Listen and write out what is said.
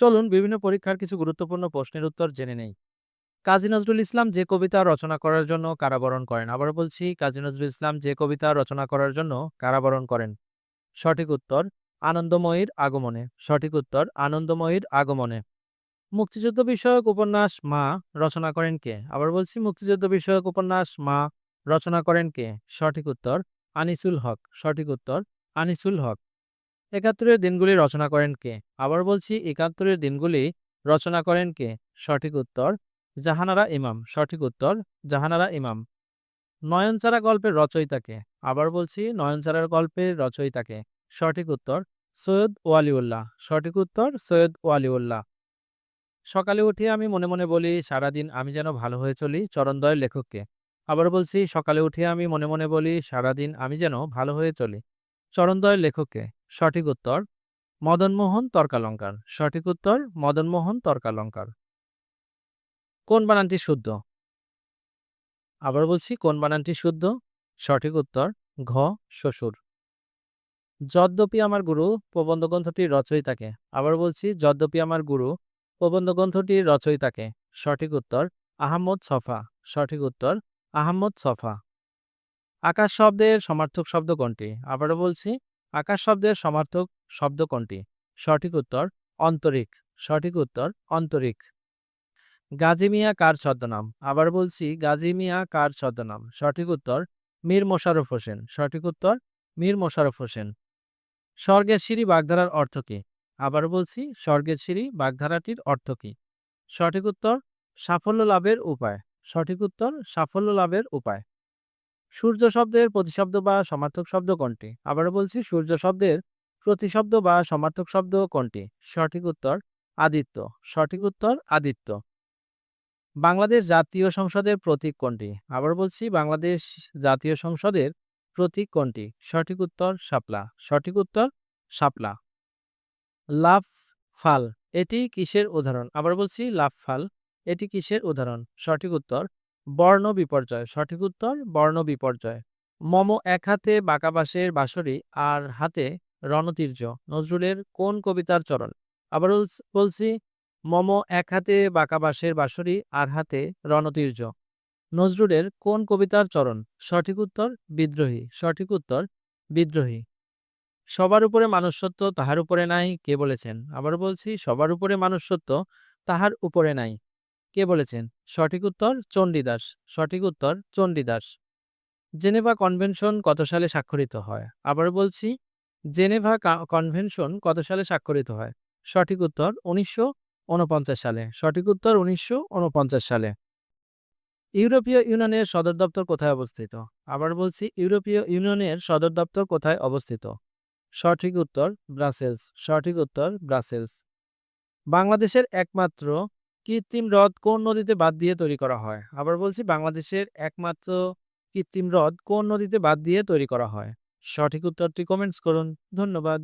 চলুন, বিভিন্ন পরীক্ষার কিছু গুরুত্বপূর্ণ প্রশ্নের উত্তর জেনে নেই। কাজী নজরুল ইসলাম যে কবিতা রচনা করার জন্য কারাবরণ করেন, আবার বলছি কাজী নজরুল ইসলাম যে কবিতা রচনা করার জন্য কারাবরণ করেন। সঠিক উত্তর, আনন্দময়ীর আগমনে। সঠিক উত্তর, আনন্দময়ীর আগমনে। মুক্তিযুদ্ধ বিষয়ক উপন্যাস মা রচনা করেন কে? আবার বলছি মুক্তিযুদ্ধ বিষয়ক উপন্যাস মা রচনা করেন কে? সঠিক উত্তর, আনিসুল হক। সঠিক উত্তর, আনিসুল হক। একাত্তরের দিনগুলি রচনা করেন কে? আবার বলছি, একাত্তরের দিনগুলি রচনা করেন কে? সঠিক উত্তর, জাহানারা ইমাম। সঠিক উত্তর, জাহানারা ইমাম। নয়নচারা গল্পের রচয়িতাকে আবার বলছি, নয়নচারার গল্পের রচয়িতাকে সঠিক উত্তর, সৈয়দ ওয়ালিউল্লাহ। সঠিক উত্তর, সৈয়দ ওয়ালিউল্লাহ। সকালে উঠে আমি মনে মনে বলি, সারাদিন আমি যেন ভালো হয়ে চলি, চরণদয়ের লেখককে আবার বলছি, সকালে উঠে আমি মনে মনে বলি, সারাদিন আমি যেন ভালো হয়ে চলি, চরণদয়ের লেখককে সঠিক উত্তর, মদনমোহন তর্কালঙ্কার। সঠিক উত্তর, মদনমোহন তর্কালঙ্কার। কোন বানানটি শুদ্ধ? আবার বলছি, কোন বানানটি শুদ্ধ? সঠিক উত্তর, ঘ, শ্বশুর। যদ্যপি আমার গুরু প্রবন্ধ গ্রন্থটির রচয়িতাকে আবার বলছি, যদ্যপি আমার গুরু প্রবন্ধ গ্রন্থটির রচয়িতাকে সঠিক উত্তর, আহম্মদ সফা। সঠিক উত্তর, আহম্মদ সফা। আকাশ শব্দের সমার্থক শব্দ কোনটি? আবারও বলছি আকাশ শব্দের সমার্থক শব্দ কোনটি? সঠিক উত্তর, অন্তরিক। সঠিক উত্তর, অন্তরিক। গাজী মিয়া কার ছদ্মনাম? আবার বলছি, গাজী মিয়া কার ছদ্মনাম? সঠিক উত্তর, মীর মোশাররফ হোসেন। সঠিক উত্তর, মীর মোশারফ হোসেন। স্বর্গের সিঁড়ি বাগধারার অর্থ কী? আবার বলছি, স্বর্গের সিঁড়ি বাগধারাটির অর্থ কী? সঠিক উত্তর, সাফল্য লাভের উপায়। সঠিক উত্তর, সাফল্য লাভের উপায়। সূর্য শব্দের প্রতিশব্দ বা সমার্থক শব্দ কোনটি? আবারও বলছি, সূর্য শব্দের প্রতিশব্দ বা সমার্থক শব্দ কোনটি? সঠিক উত্তর, আদিত্য। সঠিক উত্তর, আদিত্য। বাংলাদেশ জাতীয় সংসদের প্রতীক কোনটি? আবার বলছি, বাংলাদেশ জাতীয় সংসদের প্রতীক কোনটি? সঠিক উত্তর, শাপলা। সঠিক উত্তর, শাপলা। লাফ ফাল। এটি কিসের উদাহরণ? আবার বলছি, লাফ ফাল। এটি কিসের উদাহরণ? সঠিক উত্তর বর্ণ বিপর্যয়, সঠিক উত্তর বর্ণ বিপর্যয়। মম এক হাতে বাঁকাবাসের বাঁশরি আর হাতে রণতীর্য, নজরুলের কোন কবিতার চরণ? আবার বলছি, মম এক হাতে বাঁকাবাসের বাঁশরি আর হাতে রণতীর্য, নজরুলের কোন কবিতার চরণ? সঠিক উত্তর বিদ্রোহী, সঠিক উত্তর বিদ্রোহী। সবার উপরে মানুষত্ব তাহার উপরে নাই, কে বলেছেন? আবার বলছি, সবার উপরে মানুষত্ব তাহার উপরে নাই। কে বলেছেন? সঠিক উত্তর চণ্ডীদাস। সঠিক উত্তর চণ্ডীদাস। জেনেভা কনভেনশন কত সালে স্বাক্ষরিত হয়? আবার বলছি, জেনেভা কনভেনশন কত সালে স্বাক্ষরিত হয়? সঠিক উত্তর উনিশশো উনপঞ্চাশ সালে। সঠিক উত্তর উনিশশো উনপঞ্চাশ সালে। ইউরোপীয় ইউনিয়নের সদর দপ্তর কোথায় অবস্থিত? আবার বলছি, ইউরোপীয় ইউনিয়নের সদর দপ্তর কোথায় অবস্থিত? সঠিক উত্তর ব্রাসেলস। সঠিক উত্তর ব্রাসেলস। বাংলাদেশের একমাত্র কৃত্রিম হ্রদ কোন নদীতে বাদ দিয়ে তৈরি করা হয়? আবার বলছি, বাংলাদেশের একমাত্র কৃত্রিম হ্রদ কোন নদীতে বাদ দিয়ে তৈরি করা হয়? সঠিক উত্তরটি কমেন্টস করুন। ধন্যবাদ।